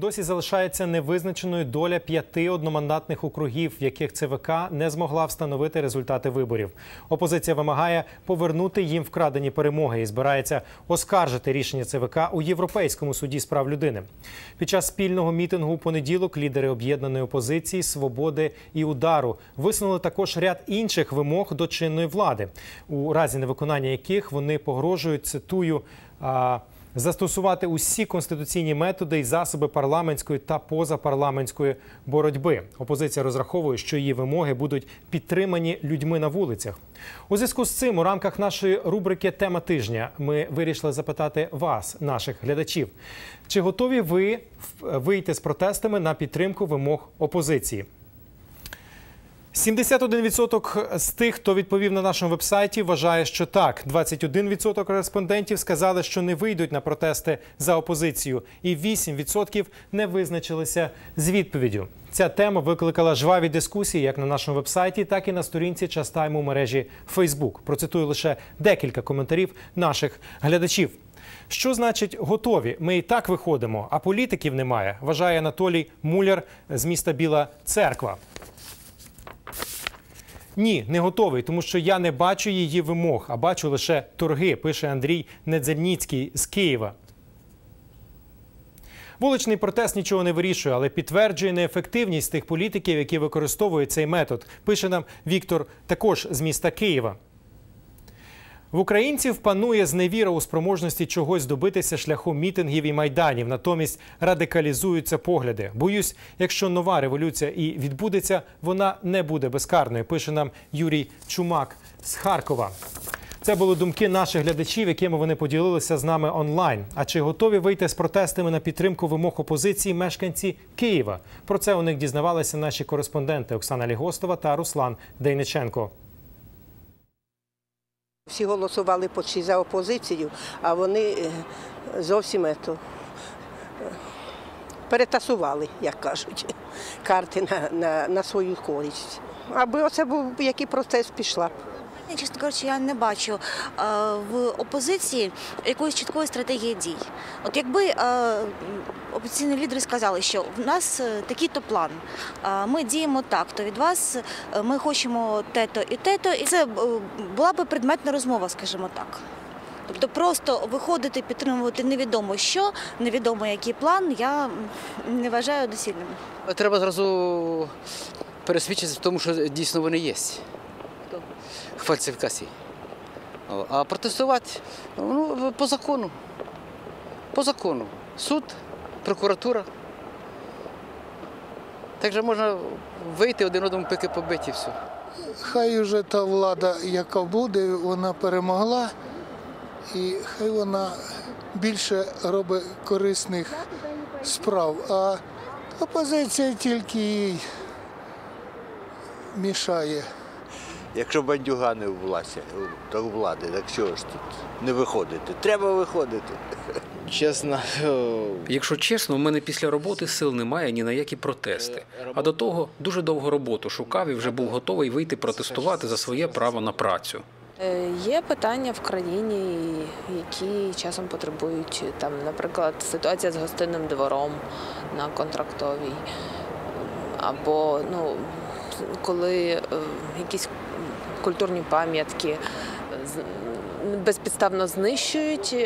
Досі залишається невизначеною доля п'яти одномандатних округів, в яких ЦВК не змогла встановити результати виборів. Опозиція вимагає повернути їм вкрадені перемоги і збирається оскаржити рішення ЦВК у Європейському суді з прав людини. Під час спільного мітингу у понеділок лідери об'єднаної опозиції Свободи і удару висунули також ряд інших вимог до чинної влади, у разі невиконання яких вони погрожують цитую. Застосувати усі конституційні методи і засоби парламентської та позапарламентської боротьби. Опозиція розраховує, що її вимоги будуть підтримані людьми на вулицях. У зв'язку з цим у рамках нашої рубрики Тема тижня ми вирішили запитати вас, наших глядачів, чи готові ви вийти з протестами на підтримку вимог опозиції? 71% з тих, хто відповів на нашому вебсайті, вважає, що так. 21% кореспондентів сказали, що не вийдуть на протести за опозицію, і 8% не визначилися з відповіддю. Ця тема викликала жваві дискусії як на нашому вебсайті, так і на сторінці Частайм у мережі Facebook. Процитую лише декілька коментарів наших глядачів. Що значить готові? Ми і так виходимо, а політиків немає. Вважає Анатолій Муляр з міста Біла Церква. Ні, не готовий, тому що я не бачу її вимог, а бачу лише торги, пише Андрій Недзельніцький з Києва. Вуличний протест нічого не вирішує, але підтверджує неефективність тих політиків, які використовують цей метод. Пише нам Віктор також з міста Києва. В українців панує зневіра у спроможності чогось добитися шляхом мітингів і майданів. Натомість радикалізуються погляди. Боюсь, якщо нова революція і відбудеться, вона не буде безкарною. Пише нам Юрій Чумак з Харкова. Це були думки наших глядачів, якими вони поділилися з нами онлайн. А чи готові вийти з протестами на підтримку вимог опозиції мешканці Києва? Про це у них дізнавалися наші кореспонденти Оксана Лігостова та Руслан Дейниченко. Всі голосували почти за опозицію, а вони е, зовсім ето, е, перетасували, як кажуть, карти на, на, на свою користь. Аби оце був який процес пішла. б. Чесно кажучи, я не бачу е, в опозиції якоїсь чіткої стратегії дій. От якби е, опозиційні лідери сказали, що в нас е, такий-то план, ми діємо так, то від вас ми хочемо те-то і те-то, і це була би предметна розмова, скажімо так. Тобто просто виходити, підтримувати невідомо що, невідомо який план, я не вважаю доцільним. Треба зразу пересвідчитися в тому, що дійсно вони є. Фальсифікації. А протестувати ну, по закону. По закону. Суд, прокуратура. Так же можна вийти один одному пики побиті все. Хай уже та влада, яка буде, вона перемогла, і хай вона більше робить корисних справ. А опозиція тільки їй мішає. Якщо бандюгани у власті, то у влади, так що ж тут не виходити? Треба виходити. Чесно, Якщо чесно, у мене після роботи сил немає ні на які протести. А до того дуже довго роботу шукав і вже був готовий вийти протестувати за своє право на працю. Е, Є питання в країні, які часом потребують там, наприклад, ситуація з гостинним двором на контрактовій, або ну, коли е, якісь культурні пам'ятки безпідставно знищують.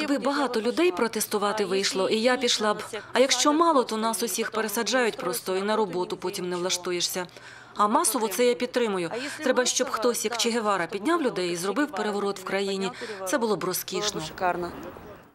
Якби багато людей протестувати вийшло, і я пішла б. А якщо мало, то нас усіх пересаджають просто і на роботу потім не влаштуєшся. А масово це я підтримую. Треба, щоб хтось, як Че Гевара, підняв людей і зробив переворот в країні. Це було б розкішно.